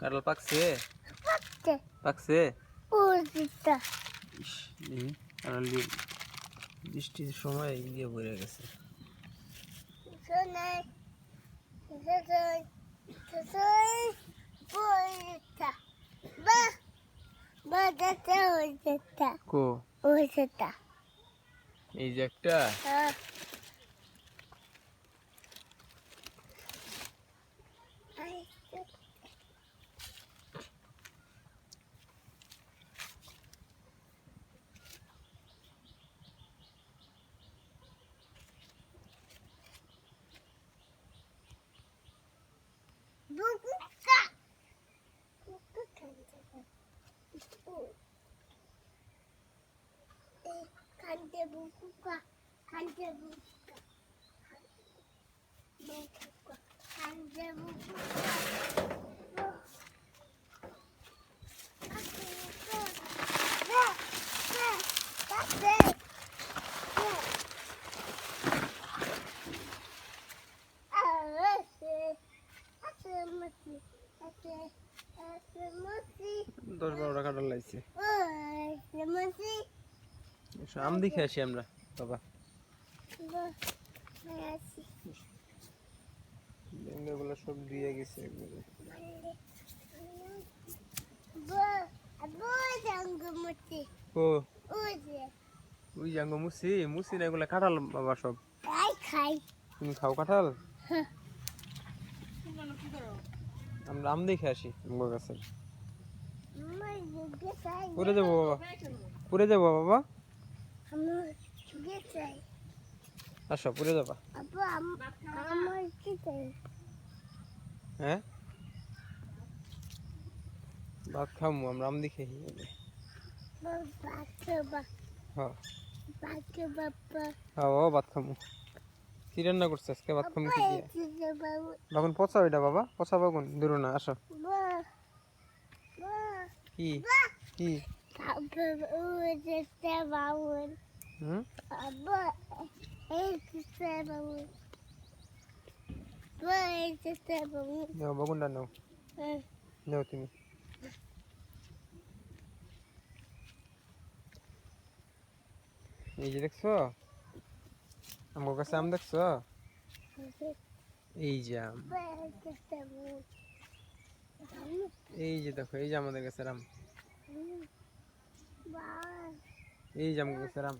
কাঁঠাল পাকছে? পাকছে। কাঁঠাল বৃষ্টির সময় দিয়ে ভরে গেছে। এই যে একটা? দশ বারোটা কাঁঠাল লাগছে Oh. আম দেখে আসি আমরা বাবা Bah, সব দিয়ে গেছে. ও. ওই জাঙ্গ মুসি মুসি না এগুলো কাঁঠাল বাবা সব kai. তুমি খাও কাঁঠাল। আমরা আম দেখে আসি আমার গাছের. পরে যাব বাবা পরে যাব বাবা. আসো পরে যাবা. হ্যাঁ? ভাত খামু আমরা আম দেখে আসি Bapak হ্যাঁ. হ্যাঁ বাবা ভাত খামু। কি রান্না করছে আজকে? ভাত খামু কি? বাগুন পচা ওইটা বাবা। পচা বাগুন দূর না আসো. কি? কি? Apa bangun. নাও নাও Eh, তুমি এই যে দেখছ আমার কাছে আম দেখছ এই যে আম এই যে দেখো এই যে আমাদের কাছে আম. এই যে আমাদের কাছে আম.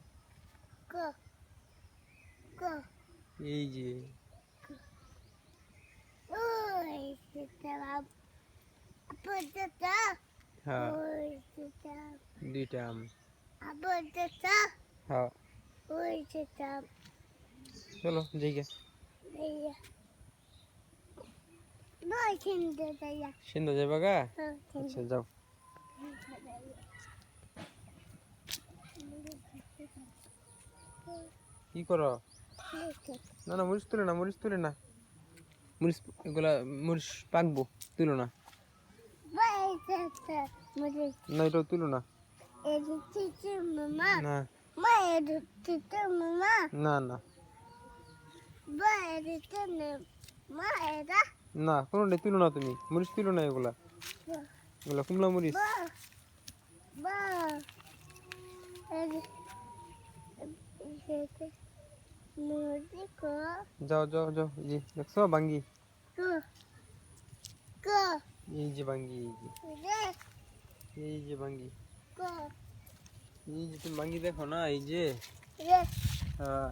এই যে Oh, হ্যাঁ Oh, দুইটা আম হ্যাঁ Oh, চলো saya. সিন্ধু যাবা গা Oh, আচ্ছা যাও কি করো না না মরিচ তুলে না মরিচ তুলে না মরিচ এগুলা মরিচ পাকবো তুলো না না এটাও তুলো না না. না না. না কোনোটাই তুলো না তুমি মরিচ তুলো না এগুলা এগুলা কুমলা মরিচ Ba. যাও যাও যাও যে দেখছ বাঙ্গি. এই যে বাঙ্গি এই যে বাঙ্গি. এই যে তুমি বাঙ্গি দেখো না এই যে. হ্যাঁ.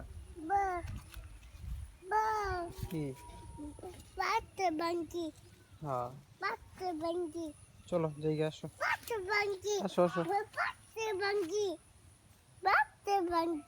হ্যাঁ. চলো জায়গা আসো. আসো আসো. Bate bangki.